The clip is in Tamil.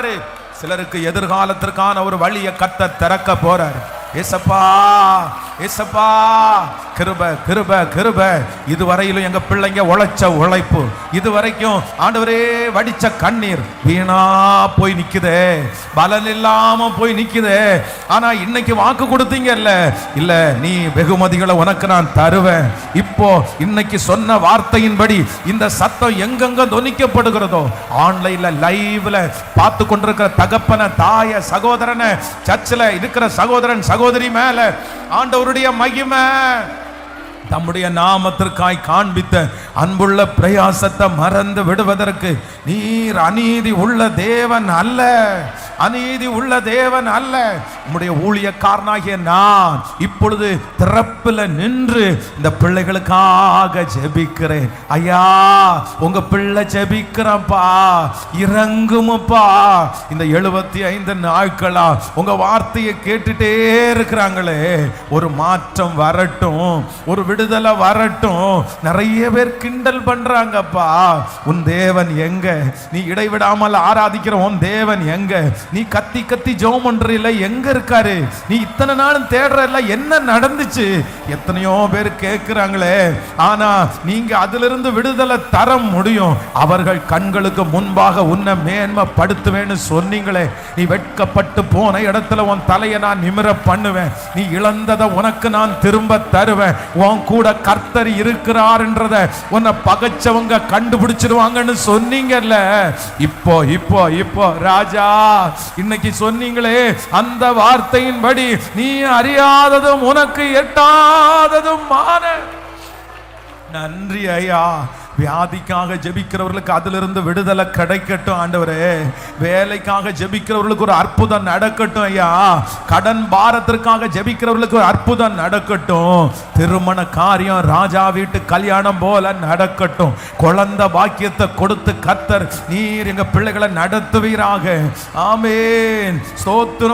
போறாரு சிலருக்கு எதிர்காலத்திற்கான ஒரு வழியை கத்த திறக்க போறாரு. ஏசப்பா ஏசப்பா கிருப கிருப கிருப. இதுவரையிலும் எங்க பிள்ளைங்க உழைச்ச உழைப்பு. இதுவரைக்கும் ஆண்டவரே வடிச்ச கண்ணீர் வீணா போய் நிக்குதே. பலன் இல்லாம போய் நிக்குதே. ஆனா இன்னைக்கு வாக்கு கொடுத்தீங்கல்ல இல்ல நீ வெகுமதிகளை உனக்கு நான் தருவேன். இப்போ இன்னைக்கு சொன்ன வார்த்தையின்படி இந்த சத்தம் எங்கெங்க துணிக்கப்படுகிறதோ ஆன்லைன்ல லைவ்ல பார்த்து கொண்டிருக்கிற தகப்பன தாய சகோதரனை சர்ச்சில் இருக்கிற சகோதரன் சகோதரி மேல ஆண்டவருடைய மகிமை. தம்முடைய நாமத்திற்காய் காண்பித்த அன்புள்ள பிரயாசத்தை மறந்து விடுவதற்கு நீர் அநீதி உள்ள தேவன் அல்ல. அநீதி உள்ள தேவன் அல்ல. உம்முடைய ஊழியக்காரனாகிய நான் இப்பொழுது திறப்பில் நின்று இந்த பிள்ளைகளுக்காக ஜெபிக்கிறேன். ஐயா உங்க பிள்ளை ஜெபிக்கிறப்பா இறங்குமப்பா. இந்த எழுபத்தி ஐந்து நாட்களா உங்க வார்த்தையை கேட்டுட்டே இருக்கிறாங்களே. ஒரு மாற்றம் வரட்டும். ஒரு விடுதலை வரட்டும். நிறைய பேர் கிண்டல் பண்றாங்கப்பா. உன் தேவன் எங்க? நீ இடைவிடாமல் ஆராதிக்கிற உன் தேவன் எங்க? நீ கத்தி கத்தி ஜெபம் பண்றீல எங்க இருக்காரு? நீ இத்தனை நாளும் தேடுறல என்ன நடந்துச்சு? எத்தனையோ பேர் கேட்கிறாங்களே ஆனா நீங்க அதிலிருந்து விடுதலை தர முடியும். அவர்கள் கண்களுக்கு முன்பாக உன்னை மேன்மைப்படுத்துவேன்னு சொன்னீங்களே. நீ வெட்கப்பட்டு போன இடத்துல உன் தலையை நான் நிமிர பண்ணுவேன். நீ இழந்ததை உனக்கு நான் திரும்ப தருவேன். உன் கூட கர்த்தர் இருக்கிறார்ன்றத உன்னை பகைச்சவங்க கண்டுபிடிச்சிருவாங்கன்னு சொன்னீங்கல்ல. இப்போ இப்போ இப்போ ராஜா இன்னைக்கு சொன்னீங்களே அந்த வார்த்தையின்படி நீ அறியாததும் உனக்கு எட்டாததும் மான நன்றி ஐயா. வியாதிக்காக ஜெபிக்கிறவர்களுக்கு அதிலிருந்து விடுதலை கிடைக்கட்டும் ஆண்டவரே. வேலைக்காக ஜெபிக்கிறவர்களுக்கு ஒரு அற்புதம் நடக்கட்டும் ஐயா. கடன் பாரத்திற்காக ஜெபிக்கிறவர்களுக்கு ஒரு அற்புதம் நடக்கட்டும். திருமண காரியம் ராஜா வீட்டு கல்யாணம் போல நடக்கட்டும். குழந்தை பாக்கியத்தை கொடுத்து கத்தர் நீர் எங்க பிள்ளைகளை நடத்துவீராக. ஆமேன். சோத்துரம்